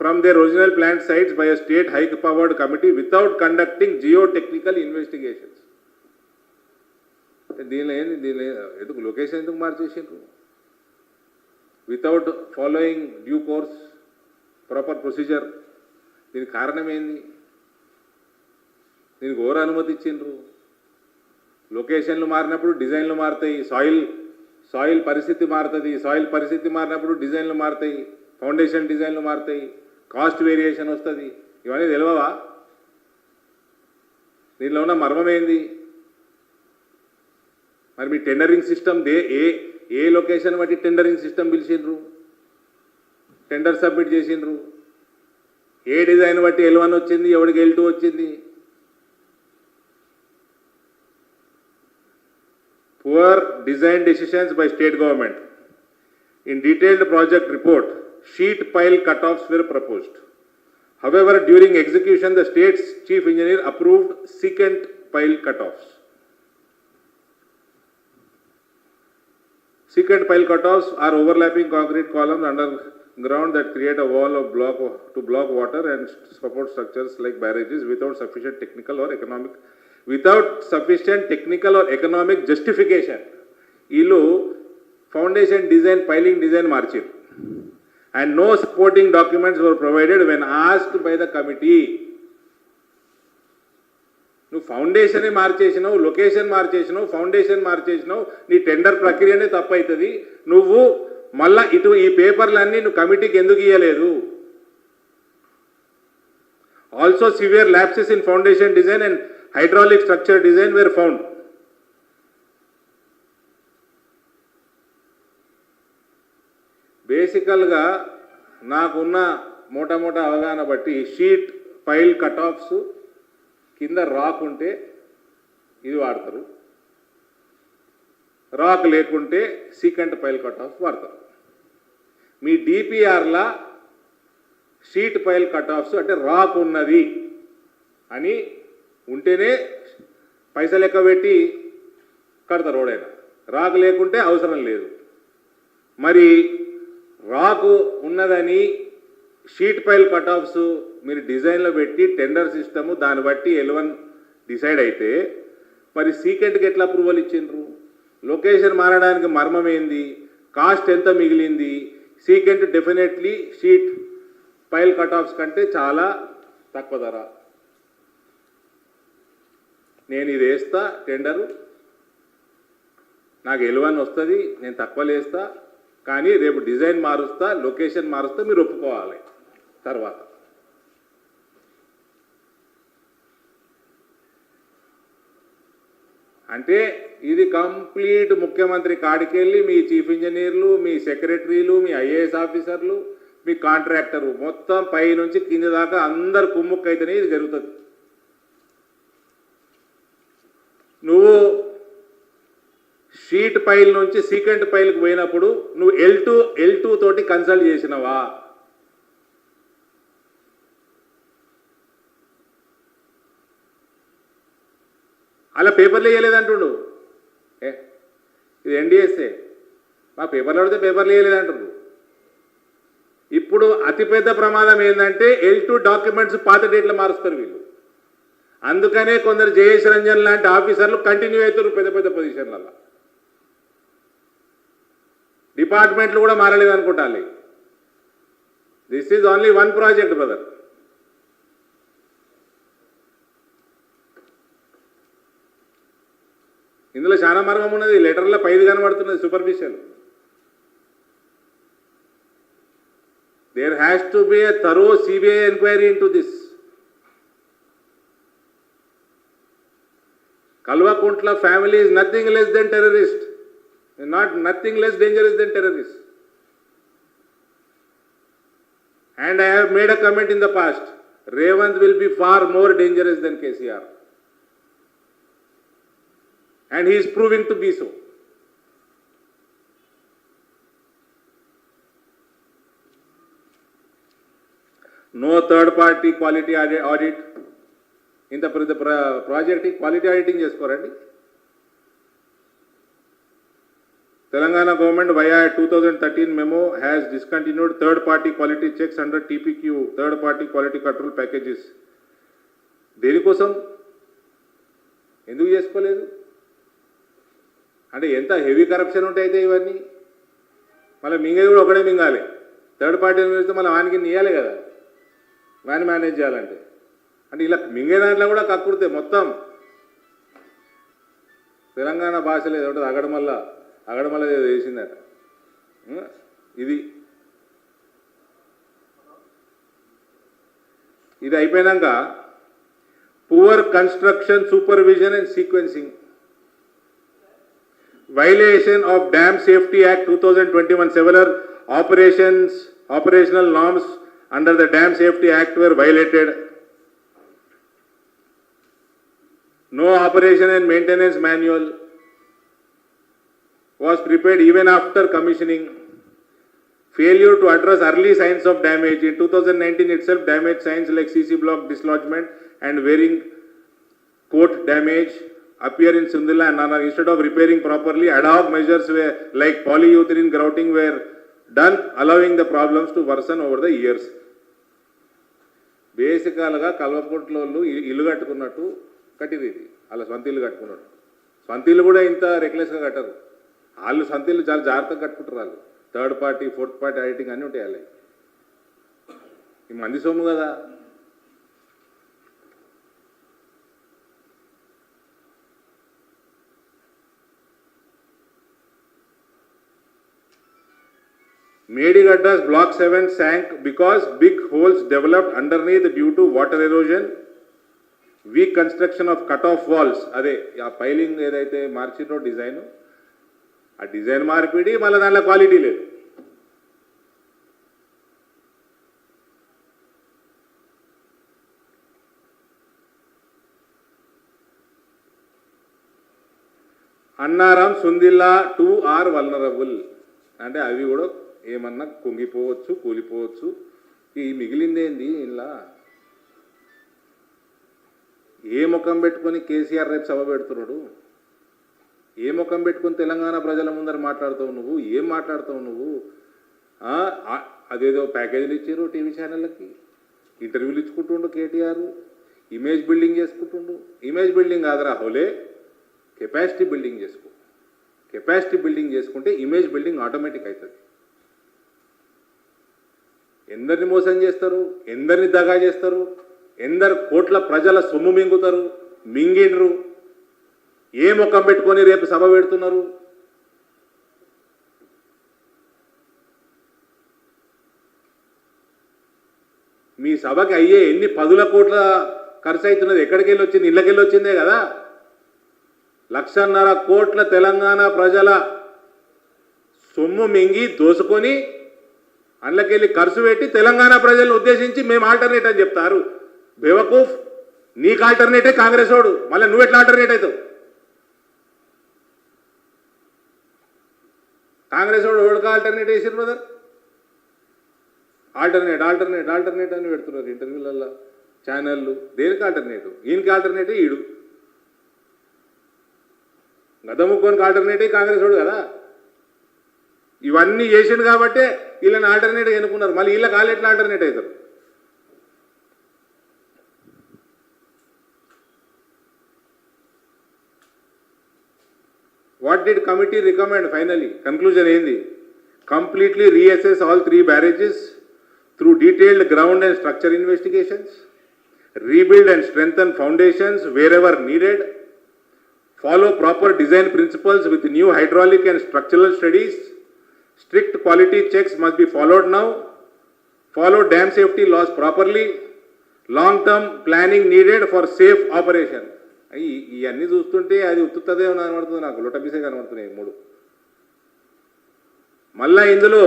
from their original plant sites by a state high-powered committee without conducting geotechnical investigations. దీనిలో ఏంది దీనిలో ఎందుకు location ఎందుకు మార్చేసారు without following due course proper procedure దీనికి కారణం ఏంది దీనికి ఘోర అనుమతి ఇచ్చిండ్రు లొకేషన్లు మారినప్పుడు డిజైన్లు మారుతాయి సాయిల్ సాయిల్ పరిస్థితి మారుతుంది సాయిల్ పరిస్థితి మారినప్పుడు డిజైన్లు మారుతాయి ఫౌండేషన్ డిజైన్లు మారుతాయి కాస్ట్ వేరియేషన్ వస్తుంది ఇవన్నీ తెలియవా దీనిలో ఉన్న మర్మం ఏంది మరి మీ టెండరింగ్ సిస్టమ్ దే ఏ ఏ లొకేషన్ బట్టి టెండరింగ్ సిస్టమ్ పిలిచిండ్రు టెండర్ సబ్మిట్ చేసిండ్రు ఏ డిజైన్ బట్టి ఎల్ వన్ వచ్చింది ఎవడికి ఎల్ టూ వచ్చింది poor design decisions by state government in detailed project report sheet pile cut-offs were proposed. However, during execution, the state's chief engineer approved secant pile cut-offs. Secant pile cut-offs are overlapping concrete columns underground that create a wall of block to block water and support structures like barrages without sufficient technical or economic without sufficient technical or economic justification. ILO foundation design, piling design, margin. And no supporting documents were provided when asked by the committee నువ్వు ఫౌండేషనే మార్చేసినావు location మార్చేసినావు foundation మార్చేసినావు నీ tender ప్రక్రియనే తప్పవుతుంది నువ్వు మళ్ళా ఇటు ఈ పేపర్లన్నీ నువ్వు కమిటీకి ఎందుకు ఇవ్వలేదు also severe lapses in foundation design and hydraulic structure design were found బేసికల్గా నాకున్న మోటామోటా అవగాహన బట్టి షీట్ ఫైల్ కట్ ఆఫ్స్ కింద రాక్ ఉంటే ఇది వాడతారు రాక్ లేకుంటే సీకెంట్ ఫైల్ కట్ వాడతారు మీ డిపిఆర్లా షీట్ ఫైల్ కట్ ఆఫ్స్ అంటే రాక్ ఉన్నది అని ఉంటేనే పైసలు లెక్క పెట్టి కడతారు ఓడైనా రాక్ లేకుంటే అవసరం లేదు మరి రాకు ఉన్నదని షీట్ పైల్ కట్ ఆఫ్స్ మీరు డిజైన్లో పెట్టి టెండర్ సిస్టము దాన్ని బట్టి ఎలవన్ డిసైడ్ అయితే మరి సీక్రెట్కి ఎట్లా అప్రూవల్ ఇచ్చిండ్రు లొకేషన్ మారడానికి మర్మం ఏంది కాస్ట్ ఎంత మిగిలింది secant definitely sheet pile cut offs కంటే చాలా తక్కువ ధర నేను ఇది వేస్తా టెండరు నాకు ఎలువన్ వస్తుంది నేను తక్కువ లేస్తా కానీ రేపు డిజైన్ మారుస్తా లొకేషన్ మారుస్తా మీరు ఒప్పుకోవాలి తర్వాత అంటే ఇది కంప్లీట్ ముఖ్యమంత్రి కాడికెళ్ళి మీ చీఫ్ ఇంజనీర్లు మీ సెక్రటరీలు మీ ఐఏఎస్ ఆఫీసర్లు మీ కాంట్రాక్టర్లు మొత్తం పై నుంచి కింద దాకా అందరు కుమ్ముక్కైతేనే ఇది జరుగుతుంది నువ్వు సీట్ పైల్ నుంచి సీకెంట్ పైల్కి పోయినప్పుడు నువ్వు ఎల్ టూ ఎల్ టూ తోటి కన్సల్ట్ చేసినవా అలా పేపర్లు వేయలేదంటుండు ఏ ఇది ఎన్డీఎస్ఏ మా పేపర్లు పడితే పేపర్లు వేయలేదంటుండు ఇప్పుడు అతిపెద్ద ప్రమాదం ఏంటంటే ఎల్ టూ డాక్యుమెంట్స్ పాత డేట్లు మారుస్తారు వీళ్ళు అందుకనే కొందరు జయేష్ రంజన్ లాంటి ఆఫీసర్లు కంటిన్యూ అవుతారు పెద్ద పెద్ద పొజిషన్లలో డిపార్ట్మెంట్లు కూడా మారలేదు అనుకుంటాలి this is only one project brother ఇందులో చాలా మార్గం ఉన్నది లెటర్లో పైది కనబడుతున్నది superficial there has to be a thorough CBI enquiry into this Kalvakuntla family is nothing less than terrorist not nothing less dangerous than terrorist. And I have made a comment in the past, Revant will be far more dangerous than KCR. And he is proving to be so. No third party quality audit- audit. ఇంత పెద్ద ప్ర- project quality auditing చేసుకోరండి Telangana government via 2013 memo has discontinued third party quality checks under TPQ, third party quality control packages. దేనికోసం ఎందుకు చేసుకోలేదు అంటే ఎంత heavy corruption ఉంటాయితే ఇవన్నీ మళ్ళీ మింగేది కూడా ఒకడే మింగాలి థర్డ్ పార్టీ మింగితే మళ్ళీ వానికి నీయాలి కదా వాని మేనేజ్ చేయాలంటే అంటే ఇలా మింగే దాంట్లో కూడా కక్కుడితే మొత్తం తెలంగాణ భాషలో ఏదో అగడం వల్ల అక్కడ మళ్ళీ ఇది ఇది అయిపోయినాక poor construction supervision and sequencing violation of dam safety act two thousand twenty one several operations operational norms under the dam safety act were violated no operation and maintenance manual was prepared even after commissioning. Failure to address early signs of damage. In 2019 itself, damage signs like CC block dislodgement and wearing coat damage appear in Sindhila and Nana. Instead of repairing properly, ad hoc measures were like polyurethane grouting were done, allowing the problems to worsen over the years. బేసికల్గా కల్వకుంట్లోళ్ళు ఇల్లు కట్టుకున్నట్టు కట్టింది అలా సొంత ఇల్లు కట్టుకున్నాడు సొంత ఇల్లు కూడా ఇంత రెక్లెస్గా కట్టరు వాళ్ళు సంతీలు చాలా జాగ్రత్తగా కట్టుకుంటారు వాళ్ళు third party fourth party auditing అన్నీ ఉంటాయి ఈ మంది సొమ్ము కదా మేడి Medigadda's block seven sank because big holes developed under due to water erosion weak construction of cut off walls అదే ఆ పైలింగ్ ఏదైతే మార్చిన్రో డిజైను ఆ డిజైన్ మార్పిడి మళ్ళీ దానిలో క్వాలిటీ లేదు Annaram Sundilla too are vulnerable అంటే అవి కూడా ఏమన్నా కుంగిపోవచ్చు కూలిపోవచ్చు ఈ మిగిలిందేంది ఇలా ఏ ముఖం పెట్టుకొని కేసీఆర్ రేపు సభ పెడుతున్నాడు ఏ ముఖం పెట్టుకుని తెలంగాణ ప్రజల ముందర మాట్లాడుతావు నువ్వు ఏం మాట్లాడుతావు నువ్వు అదేదో ప్యాకేజీలు ఇచ్చారు టీవీ ఛానళ్ళకి ఇంటర్వ్యూలు ఇచ్చుకుంటుండు కేటీఆర్ ఇమేజ్ బిల్డింగ్ చేసుకుంటుండు ఇమేజ్ బిల్డింగ్ కాదురా హోలే కెపాసిటీ బిల్డింగ్ చేసుకో కెపాసిటీ బిల్డింగ్ చేసుకుంటే ఇమేజ్ బిల్డింగ్ ఆటోమేటిక్ అవుతుంది ఎందరిని మోసం చేస్తారు ఎందరిని దగా చేస్తారు ఎందరు కోట్ల ప్రజల సొమ్ము మింగుతారు మింగిండ్రు ఏ ముఖం పెట్టుకొని రేపు సభ పెడుతున్నారు మీ సభకి అయ్యే ఎన్ని పదుల కోట్ల ఖర్చు అవుతున్నది ఎక్కడికి వెళ్ళి వచ్చింది ఇళ్ళకెళ్ళి వచ్చిందే కదా లక్షన్నర కోట్ల తెలంగాణ ప్రజల సొమ్ము మింగి దోసుకొని అండ్లకెళ్ళి ఖర్చు పెట్టి తెలంగాణ ప్రజలను ఉద్దేశించి మేము ఆల్టర్నేట్ అని చెప్తారు బేవకూఫ్ నీకు ఆల్టర్నేటే కాంగ్రెస్ వాడు మళ్ళీ నువ్వు ఎట్లా ఆల్టర్నేట్ అవుతావు కాంగ్రెస్ వాడు ఎవరికి ఆల్టర్నేట్ వేసారు బ్రదర్ ఆల్టర్నేట్ ఆల్టర్నేట్ ఆల్టర్నేట్ అని పెడుతున్నారు ఇంటర్వ్యూలల్లో ఛానళ్ళు దేనికి ఆల్టర్నేటివ్ ఈయనకి ఆల్టర్నేటివ్ ఈడు గదముక్కోనికి ఆల్టర్నేటివ్ కాంగ్రెస్ వాడు కదా ఇవన్నీ చేసిండు కాబట్టే వీళ్ళని ఆల్టర్నేటివ్ ఎన్నుకున్నారు మళ్ళీ వీళ్ళకి వాళ్ళు ఎట్లా ఆల్టర్నేట్ అవుతారు What did committee recommend finally? Conclusion endi. Completely reassess all three barrages through detailed ground and structure investigations, rebuild and strengthen foundations wherever needed, follow proper design principles with new hydraulic and structural studies, strict quality checks must be followed now, follow dam safety laws properly, long-term planning needed for safe operation. ఇవన్నీ చూస్తుంటే అది ఉత్తుతదేమో కనబడుతుంది నాకు లోటబీసే కనబడుతున్నాయి మూడు మళ్ళా ఇందులో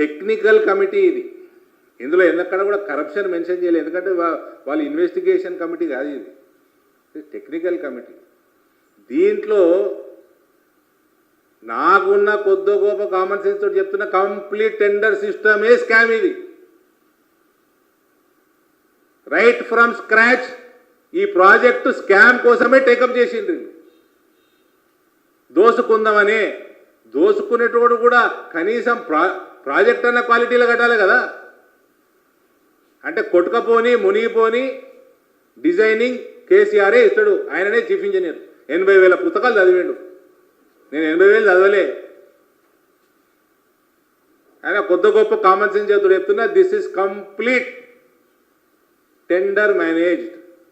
technical committee ఇది ఇందులో ఎక్కడ కూడా కరప్షన్ మెన్షన్ చేయలేదు ఎందుకంటే వాళ్ళ ఇన్వెస్టిగేషన్ కమిటీ కాదు ఇది టెక్నికల్ కమిటీ దీంట్లో నాకున్న కొద్దో గొప్ప కామన్ సెన్స్ తోటి చెప్తున్న కంప్లీట్ టెండర్ సిస్టమే స్కామ్ ఇది రైట్ ఫ్రమ్ స్క్రాచ్ ఈ ప్రాజెక్టు స్కామ్ కోసమే టేకప్ చేసింది దోసుకుందామని దోసుకునేటోడు కూడా కనీసం ప్రా ప్రాజెక్ట్ అన్న క్వాలిటీలో కట్టాలి కదా అంటే కొట్టుకపోని మునిగిపోని డిజైనింగ్ కేసీఆరే ఇస్తాడు ఆయననే చీఫ్ ఇంజనీర్ ఎనభై వేల పుస్తకాలు చదివాడు నేను ఎనభై వేలు చదవలే ఆయన కొద్ది గొప్ప కామన్ సెన్స్ చేతుడు చెప్తున్నా this is complete tender managed